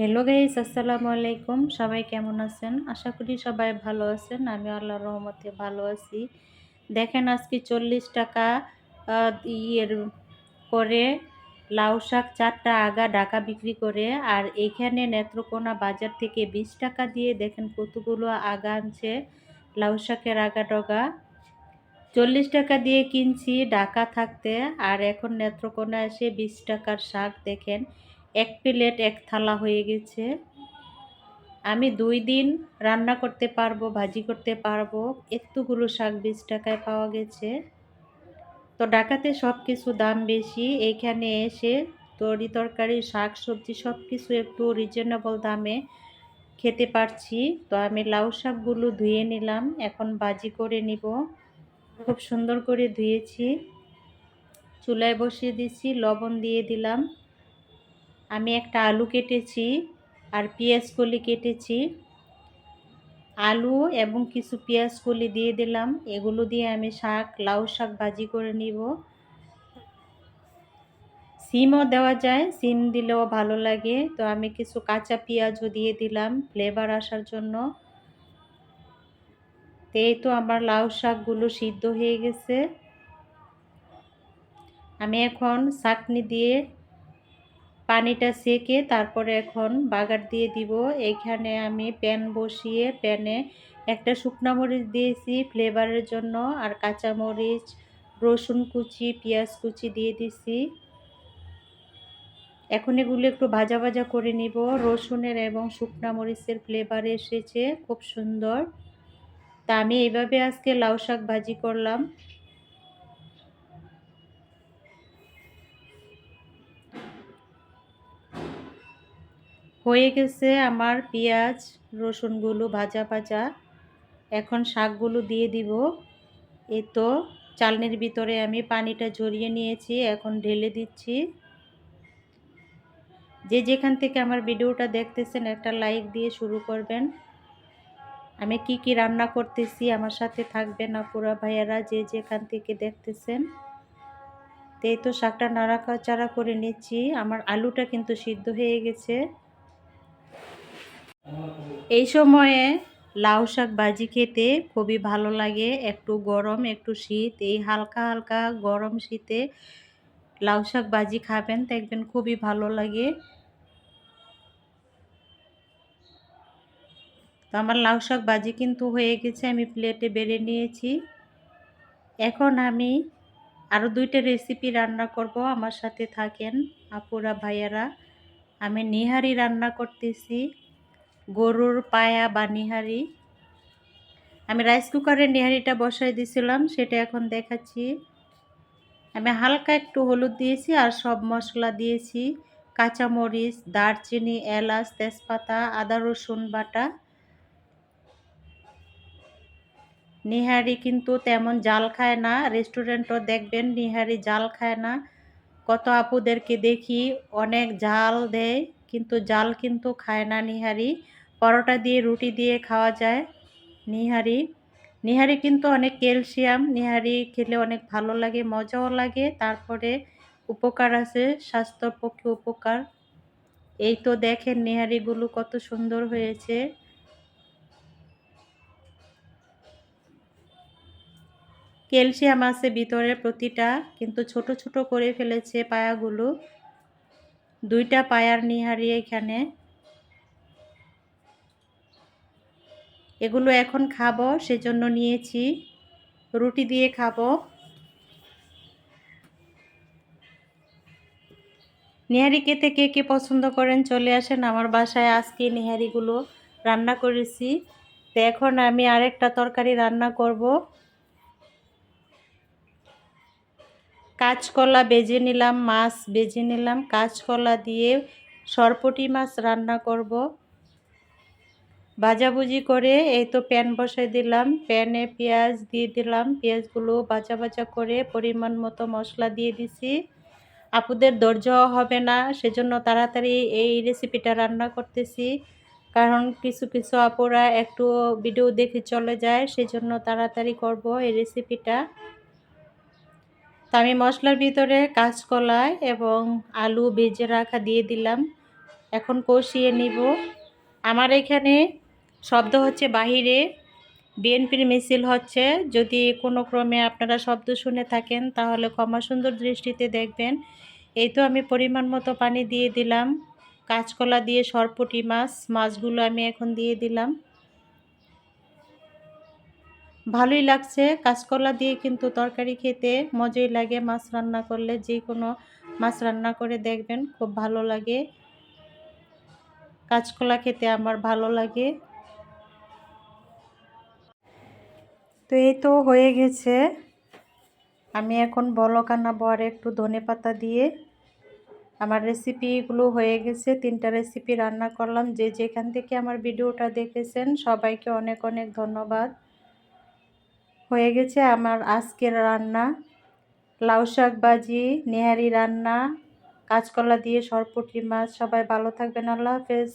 Hello guys আসসালামু আলাইকুম। সবাই কেমন আছেন? আশা করি সবাই ভালো আছেন। আমি আল্লাহর রহমতে ভালো আছি। দেখেন আজকে চল্লিশ টাকা ইয়ের করে লাউ শাক চারটা আগা ডাকা বিক্রি করে, আর এখানে নেত্রকোনা বাজার থেকে বিশ টাকা দিয়ে দেখেন কতগুলো আগা আনছে, লাউ শাকের আগা ডগা। চল্লিশ টাকা দিয়ে কিনছি ঢাকা থাকতে, আর এখন নেত্রকোনা এসে বিশ টাকার শাক দেখেন এক প্লেট এক থালা হয়ে গেছে। আমি দুই দিন রান্না করতে পারব, ভাজি করতে পারব। এতগুলো শাক বিশ টাকায় পাওয়া গেছে। তো ঢাকাতে সব কিছু দাম বেশি। এইখানে এসে তরি তরকারি, শাক সবজি সব কিছু একটু রিজনেবল দামে খেতে পারছি। তো আমি লাউ শাকগুলো ধুয়ে নিলাম। এখন ভাজি করে নিব। খুব সুন্দর করে ধুয়েছি। চুলায় বসিয়ে দিছি, লবণ দিয়ে দিলাম। আমি একটা আলু কেটেছি আর পেঁয়াজ কলি কেটেছি। আলু এবং কিছু পেঁয়াজ কলি দিয়ে দিলাম। এগুলো দিয়ে আমি শাক, লাউ শাক ভাজি করে নিব। সিমও দেওয়া যায়, সিম দিলেও ভালো লাগে। তো আমি কিছু কাঁচা পেঁয়াজও দিয়ে দিলাম ফ্লেভার আসার জন্য। এই তো আমার লাউ শাকগুলো সিদ্ধ হয়ে গেছে। আমি এখন চাটনি দিয়ে পানিটা সেকে তারপরে এখন বাগার দিয়ে দিব। এইখানে আমি প্যান বসিয়ে প্যানে একটা শুকনা মরিচ দিয়েছি ফ্লেভারের জন্য আর কাঁচা মরিচ, রসুন কুচি, পেঁয়াজ কুচি দিয়ে দিছি। এখন এগুলো একটু ভাজা ভাজা করে নিব। রসুনের এবং শুকনা মরিচের ফ্লেভার এসেছে, খুব সুন্দর। তা আমি এইভাবে আজকে লাউ শাক ভাজি করলাম। হয়ে গেছে আমার পেঁয়াজ, রসুনগুলো ভাজা ভাজা। এখন শাকগুলো দিয়ে দিব। এ তো চালনির ভিতরে আমি পানিটা ঝরিয়ে নিয়েছি, এখন ঢেলে দিচ্ছি। যে যেখান থেকে আমার ভিডিওটা দেখতেছেন একটা লাইক দিয়ে শুরু করবেন। আমি কি কি রান্না করতেছি আমার সাথে থাকবেন আপুরা ভাইয়ারা যে যেখান থেকে দেখতেছেন। তো এই তো শাকটা নাড়াচাড়া করে নিচ্ছি। আমার আলুটা কিন্তু সিদ্ধ হয়ে গেছে। এই সময়ে লাউ শাক ভাজি খেতে খুবই ভালো লাগে। একটু গরম, একটু শীত। এই হালকা হালকা গরম শীতে লাউ শাক ভাজি খাবেন, দেখবেন খুবই ভালো লাগে। তো আমার লাউ শাক ভাজি কিন্তু হয়ে গেছে, আমি প্লেটে বেড়ে নিয়েছি। এখন আমি আরও দুইটা রেসিপি রান্না করব, আমার সাথে থাকেন আপুরা, ভাইয়ারা। আমি নিহারি রান্না করতেছি। গরুর পায়া বা নিহারি। আমি রাইস কুকারে নিহারিটা বসাই দিয়েছিলাম সেটা এখন দেখাচ্ছি। আমি হালকা একটু হলুদ দিয়েছি আর সব মশলা দিয়েছি। কাঁচামরিচ, দারচিনি, এলাচ, তেজপাতা, আদা, রসুন বাটা। নিহারি কিন্তু তেমন জাল খায় না রেস্টুরেন্টও দেখবেন নিহারি জাল খায় না। কত আপুদেরকে দেখি অনেক জাল দেয়। কিন্তু জাল কিন্তু খায় না নিহারি। পরোটা দিয়ে রুটি দিয়ে খাওয়া যায় নিহারি। নিহারি কিন্তু অনেক ক্যালসিয়াম। নিহারি খেলে অনেক ভালো লাগে, মজাও লাগে। তারপরে উপকার আছে, স্বাস্থ্যর পক্ষে উপকার। এই তো দেখেন নিহারিগুলো কত সুন্দর হয়েছে। ক্যালসিয়াম আছে ভিতরে প্রতিটা, কিন্তু ছোট ছোট করে ফেলেছে পায়াগুলো। দুইটা পায়ার নিহারি এখানে। এগুলো এখন খাব, সেজন্য নিয়েছি। রুটি দিয়ে খাব। নিহারি খেতে কে কে পছন্দ করেন চলে আসেন আমার বাসায়। আজকে নিহারিগুলো রান্না করেছি। তো এখন আমি আরেকটা তরকারি রান্না করব। কাঁচকলা বেজে নিলাম, মাছ বেজে নিলাম। কাঁচকলা দিয়ে সরপটি মাছ রান্না করব। ভাজাভুজি করে এই তো প্যান বসাই দিলাম। প্যানে পেঁয়াজ দিয়ে দিলাম। পেঁয়াজগুলো ভাজা ভাজা করে পরিমাণ মতো মশলা দিয়ে দিছি। আপুদের ধৈর্য হবে না, সেজন্য তাড়াতাড়ি এই রেসিপিটা রান্না করতেছি। কারণ কিছু কিছু আপুরা একটু ভিডিও দেখে চলে যায়, সেজন্য তাড়াতাড়ি করব এই রেসিপিটা তো আমি মশলার ভিতরে কাঁচকলা এবং আলু ভেজে রাখা দিয়ে দিলাম। এখন কষিয়ে নিব। আমার এখানে শব্দ হচ্ছে বাহিরে। বিএনপির মিছিল হচ্ছে। যদি কোনো ক্রমে আপনারা শব্দ শুনে থাকেন, তাহলে ক্ষমা সুন্দর দৃষ্টিতে দেখবেন। এই তো আমি পরিমাণ মতো পানি দিয়ে দিলাম। কাঁচকলা দিয়ে সরপুটি মাছ, মাছগুলো আমি এখন দিয়ে দিলাম। ভালোই লাগছে। কাঁচকলা দিয়ে কিন্তু তরকারি খেতে মজাই লাগে। মাছ রান্না করলে যে কোনো মাছ রান্না করে দেখবেন, খুব ভালো লাগে। কাঁচকলা খেতে আমার ভালো লাগে। তো এই তো হয়ে গেছে। আমি এখন বলক আনাবো আর একটু ধনে পাতা দিয়ে। আমার রেসিপিগুলো হয়ে গেছে। তিনটা রেসিপি রান্না করলাম। যে যেখান থেকে আমার ভিডিওটা দেখেছেন, সবাইকে অনেক অনেক ধন্যবাদ। হয়ে গেছে আমার আজকের রান্না। লাউ শাক ভাজি, নেহারি রান্না, কাঁচকলা দিয়ে সরপুটি মাছ। সবাই ভালো থাকবেন। আল্লাহ হাফেজ।